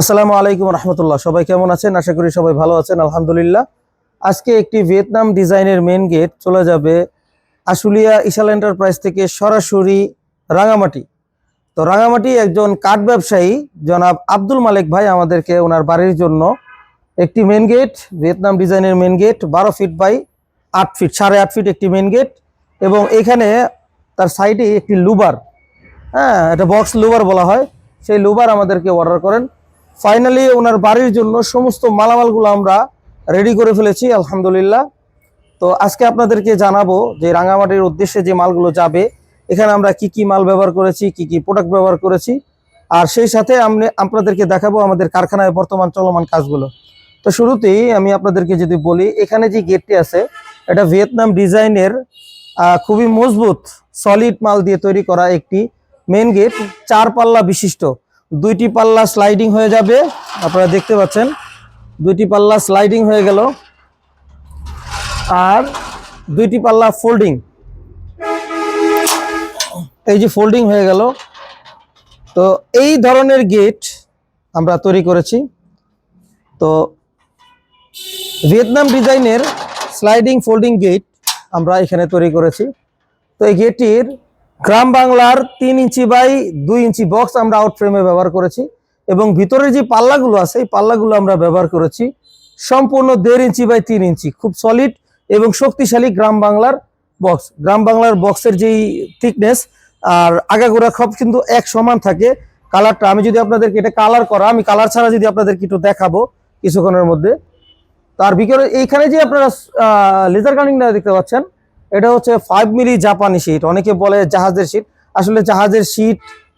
আসসালামু আলাইকুম রহমতুল্লাহ। সবাই কেমন আছেন? আশা করি সবাই ভালো আছেন, আলহামদুলিল্লাহ। আজকে একটি ভিয়েতনাম ডিজাইনের মেন গেট চলে যাবে আশুলিয়া ইশাল এন্টারপ্রাইজ থেকে সরাসরি রাঙামাটি। তো রাঙামাটি একজন কাঠ ব্যবসায়ী, জনাব আব্দুল মালিক ভাই আমাদেরকে ওনার বাড়ির জন্য একটি মেন গেট ভিয়েতনাম ডিজাইনের মেন গেট বারো ফিট বাই আট ফিট সাড়ে আট ফিট একটি মেন গেট এবং এখানে তার সাইডে একটি লুবার। হ্যাঁ এটা বক্স লুবার বলা হয়। সেই লুবার আমাদেরকে অর্ডার করেন। ফাইনালি ওনার বাড়ির জন্য সমস্ত মালামালগুলো আমরা রেডি করে ফেলেছি, আলহামদুলিল্লাহ। তো আজকে আপনাদেরকে জানাব যে রাঙামাটির উদ্দেশ্যে যে মালগুলো যাবে, এখানে আমরা কি কি মাল ব্যবহার করেছি, কি কি প্রোডাক্ট ব্যবহার করেছি। আর সেই সাথে আমি আপনাদেরকে দেখাবো আমাদের কারখানায় বর্তমান চলমান কাজগুলো। তো শুরুতেই আমি আপনাদেরকে যদি বলি, এখানে যে গেটটি আছে, এটা ভিয়েতনাম ডিজাইনের খুবই মজবুত সলিড মাল দিয়ে তৈরি করা একটি মেন গেট চার পাল্লা বিশিষ্ট। দুইটি পাল্লা স্লাইডিং হয়ে যাবে, আপনারা দেখতে পাচ্ছেন। দুইটি পাল্লা স্লাইডিং হয়ে গেল। আর দুইটি পাল্লা ফোল্ডিং এই যে ফোল্ডিং হয়ে গেল। তো এই ধরনের গেট আমরা তৈরি করেছি। তো ভিয়েতনাম ডিজাইনের স্লাইডিং ফোল্ডিং গেট আমরা এখানে তৈরি করেছি। তো এই গেটটির গ্রাম বাংলার তিন ইঞ্চি বাই দুই ইঞ্চি বক্স আমরা আউট ফ্রেমে ব্যবহার করেছি এবং ভিতরের যে পাল্লাগুলো আছে, এই পাল্লাগুলো আমরা ব্যবহার করেছি সম্পূর্ণ দেড় ইঞ্চি বাই তিন ইঞ্চি, খুব সলিড এবং শক্তিশালী গ্রাম বাংলার বক্স গ্রাম বাংলার বক্সের যেই থিকনেস আর আগাগোড়া সব কিন্তু এক সমান থাকে। কালারটা আমি যদি আপনাদেরকে এটা কালার করা, আমি কালার ছাড়া যদি আপনাদেরকে একটু দেখাবো কিছুক্ষণের মধ্যে। তার বিকেলে এইখানে যে আপনারা লেজার কাটিংটা দেখতে পাচ্ছেন এটা হচ্ছে ফাইভ মিলি জাপানি শীট অনেকে বলে জাহাজের শীট আসলে জাহাজের শীট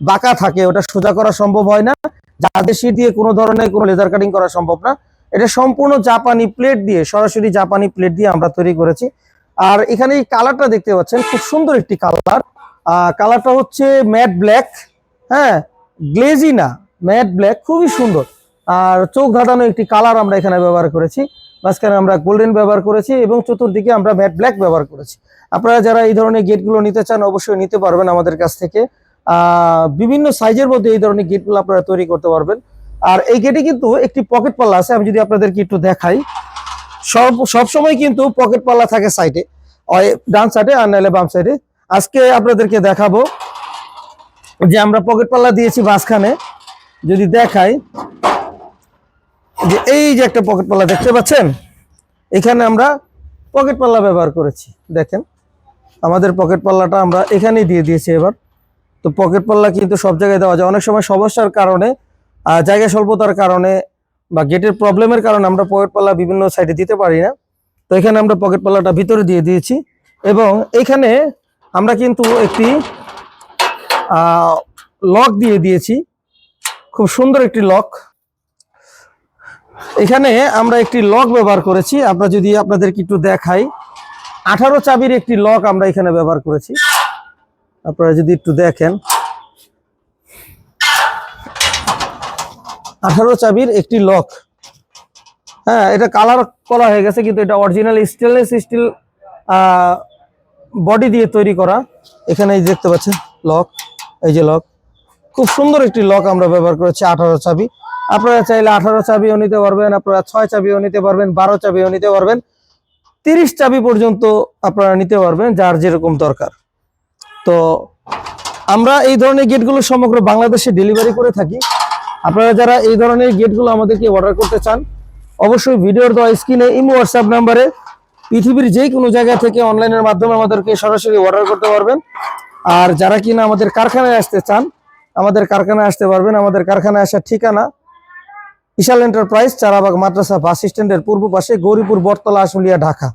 বাঁকা থাকে, ওটা সোজা করা সম্ভব হয় না। জাহাজের শীট দিয়ে কোনো ধরনের কোনো লেজার কাটিং করা সম্ভব না। এটা সম্পূর্ণ জাপানি প্লেট দিয়ে, সরাসরি জাপানি প্লেট দিয়ে আমরা তৈরি করেছি। আর এখানে এই কালারটা দেখতে পাচ্ছেন, খুব সুন্দর একটি কালার কালারটা হচ্ছে ম্যাট ব্ল্যাক হ্যাঁ গ্লেজি না ম্যাট ব্ল্যাক খুবই সুন্দর। আর চোখ ঘাটানো একটি কালার আমরা এখানে ব্যবহার করেছি। মাঝখানে আমরা গোল্ডেন ব্যবহার করেছি এবং চতুর্দিকে আমরা ম্যাট ব্ল্যাক ব্যবহার করেছি। আপনারা যারা এই ধরনের গেটগুলো নিতে চান অবশ্যই নিতে পারবেন আমাদের কাছ থেকে। বিভিন্ন সাইজের মধ্যে এই ধরনের গেটগুলো আপনারা তৈরি করতে পারবেন। আর এই গেটে কিন্তু একটি পকেট পাল্লা আছে, আমি যদি আপনাদেরকে একটু দেখাই। সব সবসময় কিন্তু পকেট পাল্লা থাকে সাইডে ডান সাইডে আর নাহলে বাম সাইডে আজকে আপনাদেরকে দেখাবো যে আমরা পকেট পাল্লা দিয়েছি মাঝখানে। যদি দেখাই যে এই যে একটা পকেট পাল্লা দেখতে পাচ্ছেন, এখানে আমরা পকেট পাল্লা ব্যবহার করেছি। দেখেন, আমাদের পকেট পাল্লাটা আমরা এখানেই দিয়ে দিয়েছি এবার। তো পকেট পাল্লা কিন্তু সব জায়গায় দেওয়া যায়। অনেক সময় সমস্যার কারণে জায়গা স্বল্পতার কারণে বা গেটের প্রবলেমের কারণে আমরা পকেট পাল্লা বিভিন্ন সাইডে দিতে পারি না। তো এখানে আমরা পকেট পাল্লাটা ভিতরে দিয়ে দিয়েছি এবং এখানে আমরা কিন্তু একটি লক দিয়ে দিয়েছি। খুব সুন্দর একটি লক এখানে আমরা একটি লক ব্যবহার করেছি। আমরা যদি আপনাদেরকে একটু দেখাই, আঠারো চাবির একটি লক আমরা এখানে ব্যবহার করেছি। আপনারা যদি একটু দেখেন, আঠারো চাবির একটি লক। হ্যাঁ এটা কালার করা হয়ে গেছে, কিন্তু এটা অরিজিনাল স্টেনলেস স্টিল বডি দিয়ে তৈরি করা। এখানে দেখতে পাচ্ছেন, লক, এই যে লক। খুব সুন্দর একটি লক আমরা ব্যবহার করেছি, আঠারো চাবি। আপনারা চাইলে আঠারো চাবিও নিতে পারবেন, আপনারা ছয় চাবিও নিতে পারবেন, বারো চাবিও নিতে পারবেন, তিরিশ চাবি পর্যন্ত আপনারা নিতে পারবেন, যার যেরকম দরকার। তো আমরা এই ধরনের গেটগুলো সমগ্র বাংলাদেশে ডেলিভারি করে থাকি। আপনারা যারা এই ধরনের গেটগুলো আমাদেরকে অর্ডার করতে চান, অবশ্যই ভিডিওর দেওয়া স্ক্রিনে ইমো, হোয়াটসঅ্যাপ নাম্বারে পৃথিবীর যে কোনো জায়গা থেকে অনলাইনের মাধ্যমে আমাদেরকে সরাসরি অর্ডার করতে পারবেন। আর যারা কিনা আমাদের কারখানায় আসতে চান, আমাদের কারখানায় আসতে পারবেন, আমাদের কারখানায় আসার ঠিকানা ইশাল এন্টারপ্রাইজ চারাবাগ মাদ্রাসা বাস স্ট্যান্ডের পূর্ব পাশে গৌরীপুর বটতলা আশুলিয়া ঢাকা।